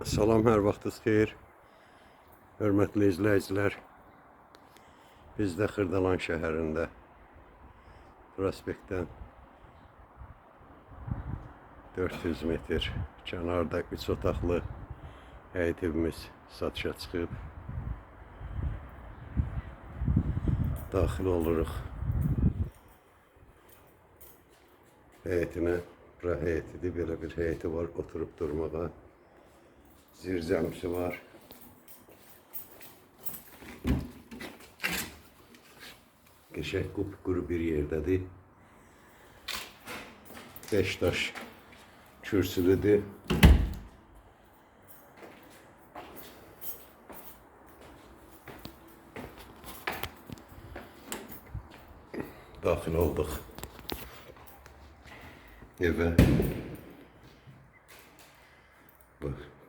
Salam, hər vaxtınız xeyir. Hörmətli izləyicilər. Biz də Xırdalan şəhərində prospektdən 400 metr kənarda 3 otaqlı həyət evimiz satışa çıxıb. Daxil oluruq. Həyətinə, bura həyətidir, belə bir həyəti var, oturub durmağa. Zirzəmisi var. Qəşəng qupquru bir yerdədir. Beş daş kürsülüdür. Daxil olduq evə.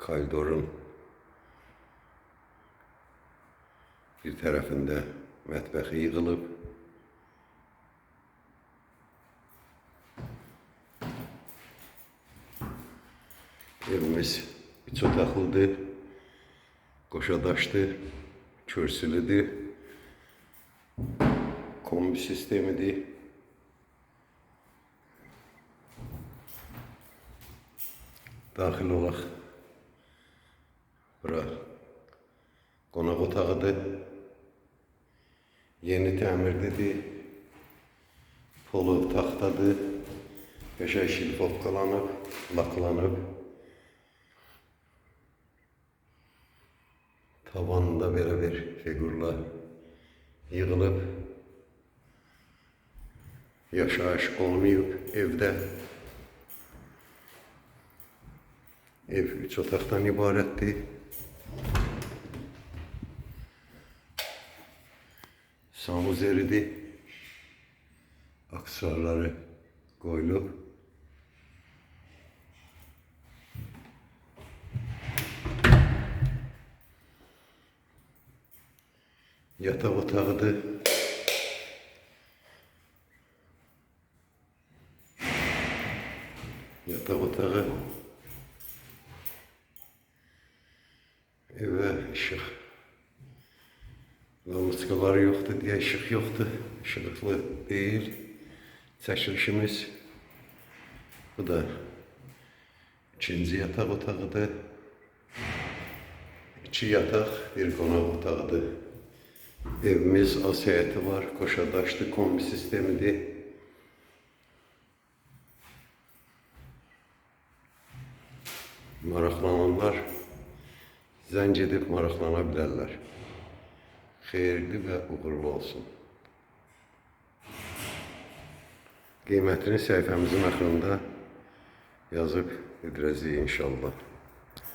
Bu koridorun bir tərəfində mətbəxi yığılıb. Evimiz üç otaqlıdır. Qoşadaşdır. Kürsülüdür. Kombi sistemidir. Daxil olaq. Bura qonaq otağıdır. Yeni təmirlidir. Polu taxtadır. Qəşəng şilfovkalanıb, laklanıb. Tavanında belə bir figurlar yığılıb. Yaşayış olmayıb evdə. Ev üç otaqdan ibarətdir. Samuzeridir. Aksesuarları qoyulub. Yataq otağıdır. Yataq otağı. Evə işıq. Lamıçqaları yoxdur deyə işıq yoxdur. İşıqlı deyil. Çəkilişimiz. Bu da ikinci yataq otağıdır. İki yataq, bir qonaq otağıdır. Evimiz az həyəti var, qoşadaşlı kombi sistemidir. Maraqlananlar zəng edib maraqlana bilərlər. Xeyirli və uğurlu olsun. Qiymətini səhifəmizin axırında yazıb bildirəcəyik inşallah.